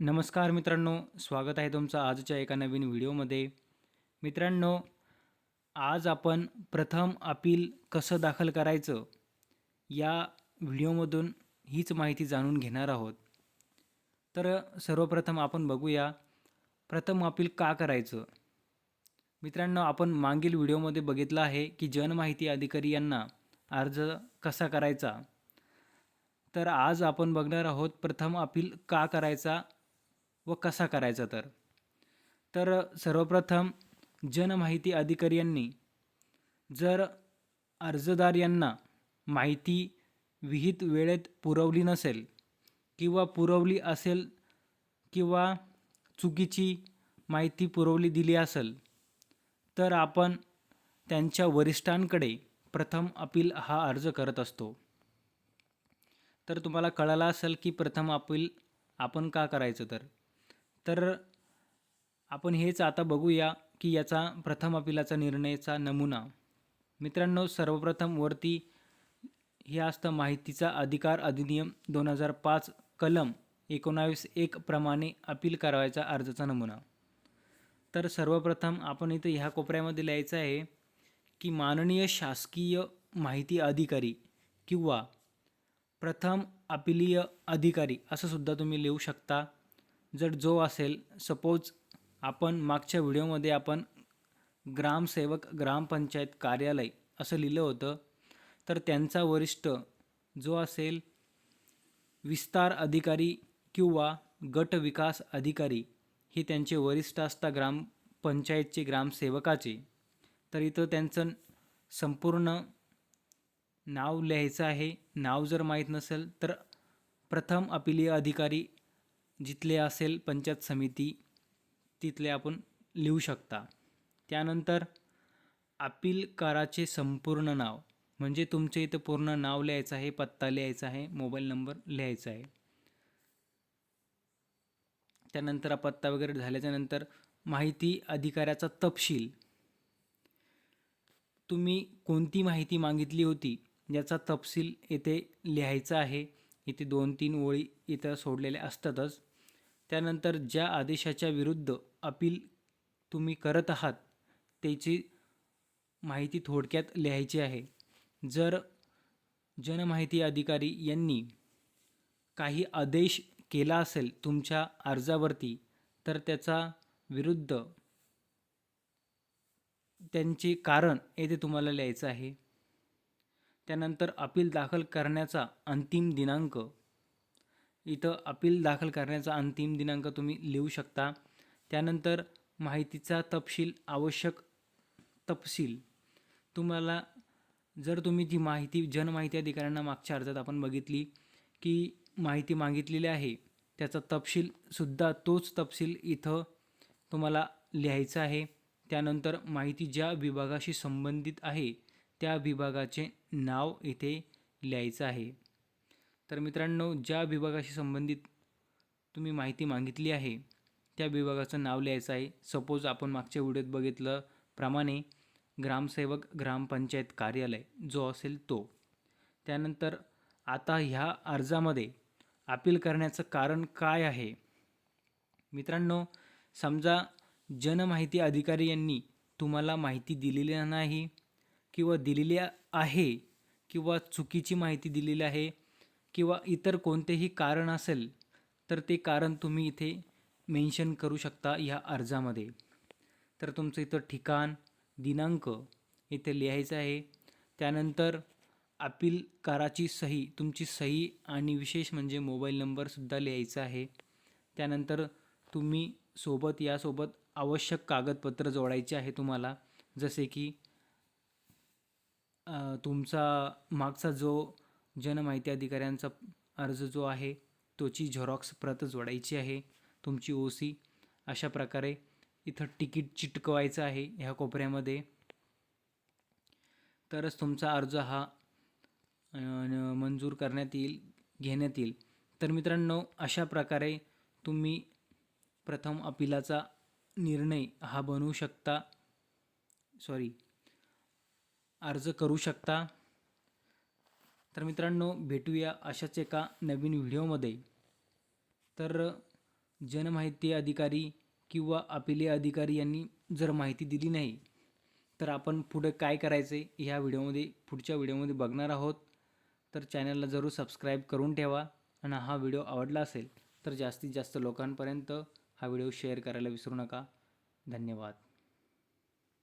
नमस्कार मित्रांनो स्वागत आहे तुमचं आजच्या एका नवीन व्हिडिओमध्ये. मित्रांनो आज आपण प्रथम अपील कसं दाखल करायचं या व्हिडिओमधून हीच माहिती जाणून घेणार आहोत. तर सर्वप्रथम आपण बघूया प्रथम अपील का करायचं? मित्रांनो आपण मागील व्हिडिओमध्ये बघितलं आहे की जनमाहिती अधिकारी यांना अर्ज कसा करायचा? तर आज आपण बघणार आहोत प्रथम अपील का करायचा? व कसा करायचा तर? तर सर्वप्रथम जनमाहिती अधिकारी यांनी जर अर्जदार यांना माहिती विहित वेळेत पुरवली नसेल किंवा पुरवली असेल किंवा चुकीची माहिती पुरवली दिली असेल तर आपण त्यांच्या वरिष्ठांकडे प्रथम अपील हा अर्ज करत असतो. तर तुम्हाला कळालं असेल की प्रथम अपील आपण का करायचं तर? तर आपण हेच आता बघूया की याचा प्रथम अपिलाचा निर्णयाचा नमुना. मित्रांनो सर्वप्रथम वरती हे असतं माहितीचा अधिकार अधिनियम दोन हजार पाच कलम एकोणावीस एक प्रमाणे अपील करावायचा अर्जाचा नमुना. तर सर्वप्रथम आपण इथं ह्या कोपऱ्यामध्ये लिहायचं आहे की माननीय शासकीय माहिती अधिकारी किंवा प्रथम अपिलीय अधिकारी असं सुद्धा तुम्ही लिहू शकता. जर जो असेल सपोज आपण मागच्या व्हिडिओमध्ये आपण ग्रामसेवक ग्रामपंचायत कार्यालय असं लिहिलं होतं तर त्यांचा वरिष्ठ जो असेल विस्तार अधिकारी किंवा गट विकास अधिकारी हे त्यांचे वरिष्ठ असता ग्रामपंचायतचे ग्रामसेवकाचे. तर इथं त्यांचं संपूर्ण नाव लिहायचं आहे. नाव जर माहीत नसेल तर प्रथम अपिलीय अधिकारी जिथले असेल पंचायत समिती तिथले आपण लिहू शकता. त्यानंतर अपीलकाराचे संपूर्ण नाव म्हणजे तुमच्या इथं पूर्ण नाव लिहायचं आहे पत्ता लिहायचा आहे मोबाईल नंबर लिहायचा आहे. त्यानंतर पत्ता वगैरे झाल्याच्यानंतर माहिती अधिकाऱ्याचा तपशील. तुम्ही कोणती माहिती मागितली होती याचा तपशील येथे लिहायचा आहे. इथे दोन तीन ओळी इथं सोडलेल्या असतातच. त्यानंतर ज्या आदेशाच्या विरुद्ध अपील तुम्ही करत आहात त्याची माहिती थोडक्यात लिहायची आहे. जर जनमाहिती अधिकारी यांनी काही आदेश केला असेल तुमच्या अर्जावरती तर त्याचा विरुद्ध त्यांचे कारण येथे तुम्हाला लिहायचं आहे. त्यानंतर अपील दाखल करण्याचा अंतिम दिनांक इथं अपील दाखल करण्याचा अंतिम दिनांक तुम्ही लिहू शकता. त्यानंतर माहितीचा तपशील आवश्यक तपशील. तुम्हाला जर तुम्ही जी माहिती जनमाहिती अधिकाऱ्यांना मागच्या अर्जात आपण बघितली की माहिती मागितलेली आहे त्याचा तपशीलसुद्धा तोच तपशील इथं तुम्हाला लिहायचा आहे. त्यानंतर माहिती ज्या विभागाशी संबंधित आहे त्या विभागाचे नाव इथे लिहायचं आहे. तर मित्रांनो ज्या विभागाशी संबंधित तुम्ही माहिती मागितली आहे त्या विभागाचं नाव लिहायचं आहे. सपोज आपण मागच्या व्हिडिओत बघितलं प्रमाणे ग्रामसेवक ग्रामपंचायत कार्यालय जो असेल तो. त्यानंतर आता ह्या अर्जामध्ये अपील करण्याचं कारण काय आहे? मित्रांनो समजा जनमाहिती अधिकारी यांनी तुम्हाला माहिती दिलेली नाही किंवा दिलेली आहे किंवा चुकीची माहिती दिलेली आहे किंवा इतर कोणतेही कारण असेल तर ते कारण तुम्ही इथे मेन्शन करू शकता ह्या अर्जामध्ये. तर तुमचं इथं ठिकाण दिनांक इथे लिहायचं आहे. त्यानंतर अपील कराची सही तुमची सही आणि विशेष म्हणजे मोबाईल नंबरसुद्धा लिहायचा आहे. त्यानंतर तुम्ही सोबत यासोबत आवश्यक कागदपत्र जोडायचे आहे तुम्हाला. जसे की तुमचा मागचा जो जनमाहिती अधिकाऱ्यांचा अर्ज जो आहे तोची झेरॉक्स प्रत जोडायची आहे तुमची ओ सी अशा प्रकारे इथं तिकीट चिटकवायचं आहे ह्या कोपऱ्यामध्ये. तरच तुमचा अर्ज हा मंजूर करण्यात येईल घेण्यात येईल. तर मित्रांनो अशा प्रकारे तुम्ही प्रथम अपिलाचा निर्णय हा बनवू शकता सॉरी अर्ज करू शकता. तर मित्रांनो भेटूया अशाच एका नवीन व्हिडिओमध्ये. तर जनमाहिती अधिकारी किंवा अपिले अधिकारी यांनी जर माहिती दिली नाही तर आपण पुढे काय करायचे ह्या व्हिडिओमध्ये पुढच्या व्हिडिओमध्ये बघणार आहोत. तर चॅनलला जरूर सबस्क्राईब करून ठेवा आणि हा व्हिडिओ आवडला असेल तर जास्तीत जास्त लोकांपर्यंत हा व्हिडिओ शेअर करायला विसरू नका. धन्यवाद.